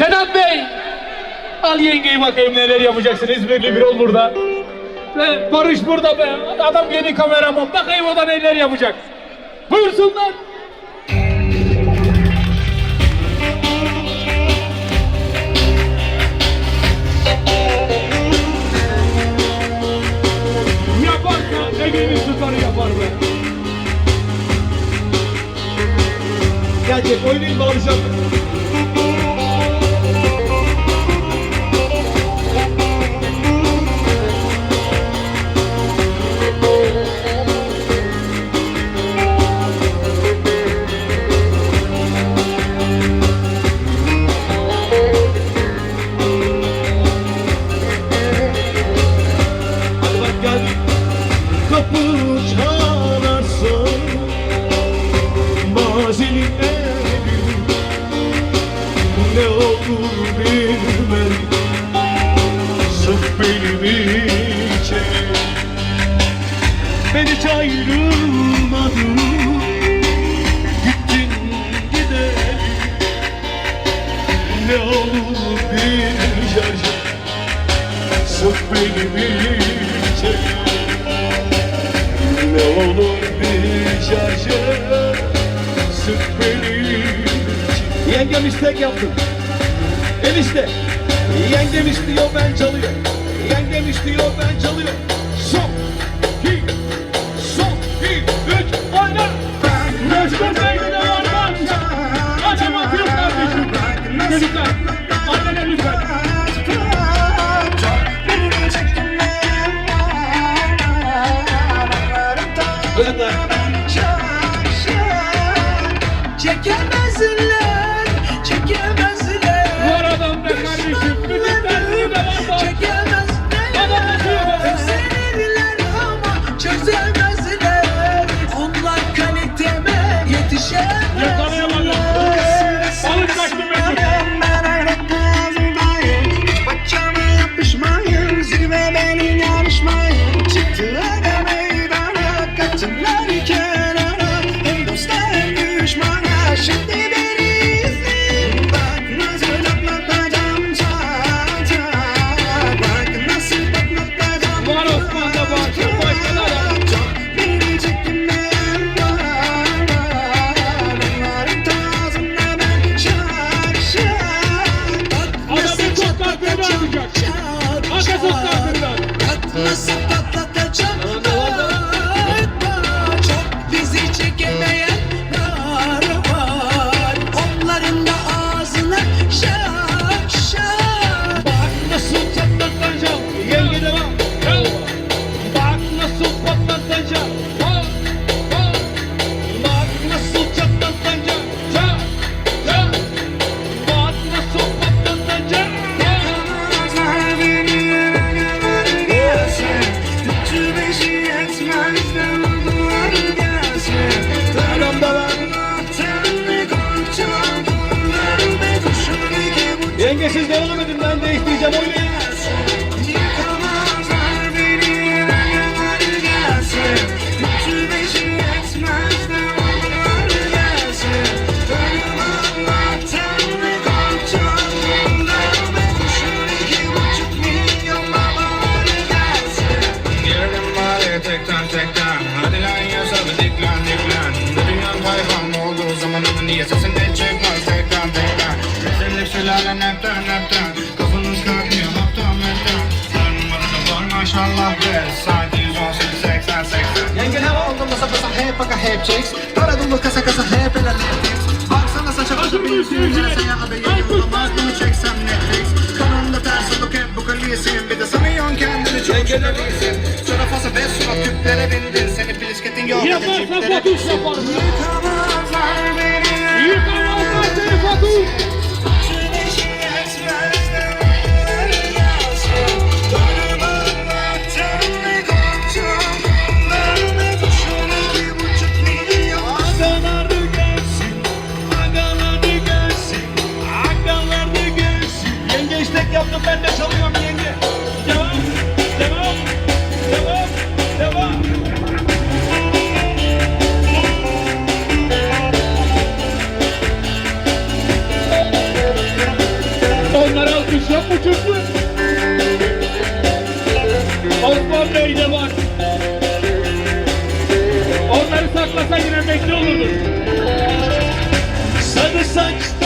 Sedat Bey! Al yengeyi bakayım neler yapacaksın. İzmirli bir ol burada. Barış burada be. Adam yeni kameraman. Bakayım o da neler yapacak. Buyursunlar. Hiç ayrılmadım. Gittin gidelim Ne olur bir şarj Sırf benim için Ne olur bir şarjı Sırf benim için Yengem istek yaptım Enişte Yengem istiyor ben çalıyor Yengem istiyor ben çalıyor Üç Oyna Özgür Bey de varmaz. Adam atıyor kardeşim. Çocuklar. Annene lütfen. Çocuklar çekemezler. Edin ben değiştireceğim oynayın Gelelim maşallah be Saat 118 80 80 Yenge ne oldu masa masa hep baka hep chicks Para dolu kasa kasa hep el Netflix Baksana saça Hazır bir yüzüne da yeni bulamaz bunu çeksem Netflix Kanalımda ters olup hep bu kaliyesin Bir de sanıyorsun kendini çok şüphelisin Çora fasa ve surat küplere bindin Seni bilisketin yok hadi çiftlere Fatuş yapar. Yıkamazlar seni Fatuş. Agaları saklasa yine bekli olurdun. Sarı saçlarına